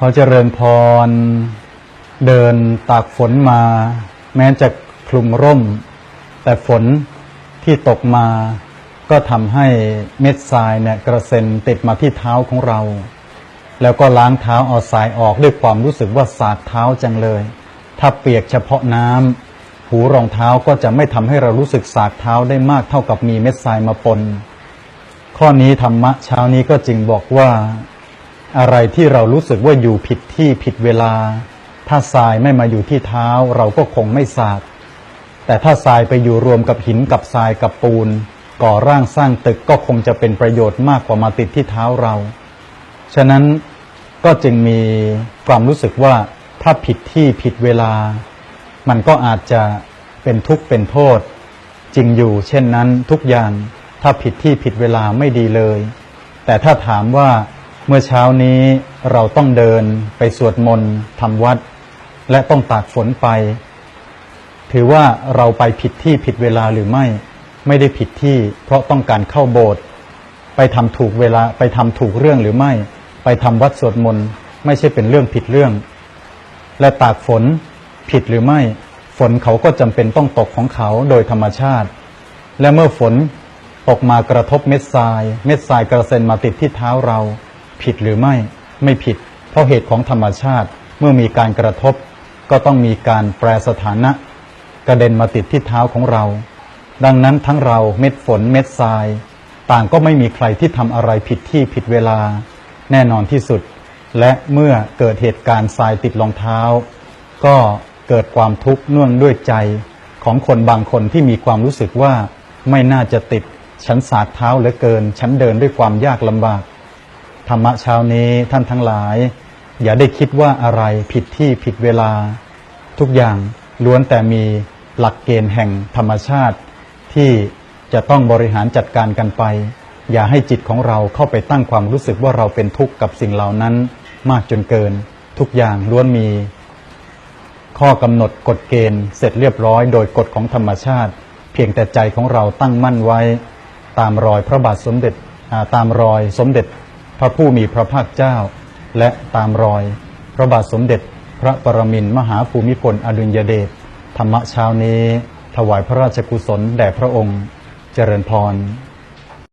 พอเจริญพร เดินตากฝนมา แม้จะคลุมร่ม แต่ฝนที่ตกมา ก็ทำให้เม็ดทรายเนี่ยกระเซ็นติดมาที่เท้าของเรา แล้วก็ล้างเท้าเอาทรายออกด้วยความรู้สึกว่าสาดเท้าจังเลย ถ้าเปียกเฉพาะน้ำหูรองเท้าก็จะไม่ทำให้เรารู้สึกสาดเท้าได้มากเท่ากับมีเม็ดทรายมาปนข้อนี้ธรรมะเช้านี้ก็จึงบอกว่า อะไรที่เรารู้สึกว่าอยู่ผิดที่ผิดเวลา ถ้าทรายไม่มาอยู่ที่เท้าเราก็คงไม่สาดแต่ถ้าทรายไปอยู่รวมกับหินกับทรายกับปูน ก่อร่างสร้างตึกก็คงจะเป็นประโยชน์มากกว่ามาติดที่เท้าเรา ฉะนั้นก็จึงมีความรู้สึกว่าถ้าผิดที่ผิดเวลา มันก็อาจจะเป็นทุกข์เป็นโทษ จริงอยู่ เช่นนั้นทุกอย่างถ้าผิดที่ผิดเวลาไม่ดีเลย แต่ถ้าถามว่า เมื่อเช้านี้เราต้องเดินไปสวดมนต์ทำวัด และต้องตากฝนไป ถือว่าเราไปผิดที่ผิดเวลาหรือไม่ ไม่ได้ผิดที่ เพราะต้องการเข้าโบสถ์ไปทำถูกเวลาไปทำถูกเรื่องหรือไม่ ไปทำวัดสวดมนต์ไม่ใช่เป็นเรื่องผิดเรื่อง และตากฝนผิดหรือไม่ ฝนเขาก็จำเป็นต้องตกของเขาโดยธรรมชาติ และเมื่อฝนตกมากระทบเม็ดทราย เม็ดทรายกระเซ็นมาติดที่เท้าเรา ผิดหรือไม่ไม่ผิด เพราะเหตุของธรรมชาติเมื่อมีการกระทบ ก็ต้องมีการแปรสถานะ กระเด็นมาติดที่เท้าของเรา ดังนั้นทั้งเราเม็ดฝนเม็ดทราย ต่างก็ไม่มีใครที่ทำอะไรผิดที่ผิดเวลา แน่นอนที่สุด และเมื่อเกิดเหตุการณ์ทรายติดรองเท้า ก็เกิดความทุกข์เนื่องด้วยใจของคนบางคนที่มีความรู้สึกว่าไม่น่าจะติด ฉันสาดเท้าเหลือเกิน ฉันเดินด้วยความยากลำบาก ธรรมะเช้านี้ท่านทั้งหลาย อย่าได้คิดว่าอะไรผิดที่ผิดเวลา ทุกอย่างล้วนแต่มีหลักเกณฑ์แห่งธรรมชาติ ที่จะต้องบริหารจัดการกันไป อย่าให้จิตของเราเข้าไปตั้งความรู้สึกว่าเราเป็นทุกข์กับสิ่งเหล่านั้น มากจนเกิน ทุกอย่างล้วนมี ข้อกำหนดกฎเกณฑ์เสร็จเรียบร้อยโดยกฎของธรรมชาติ เพียงแต่ใจของเราตั้งมั่นไว้ ตามรอยพระบาทสมเด็จตามรอยสมเด็จ พระผู้มีพระภาคเจ้า และตามรอย พระบาทสมเด็จพระปรมินมหาภูมิพลอดุลยเดชธรรมะเช้านี้ ถวายพระราชกุศลแด่พระองค์ เจริญพร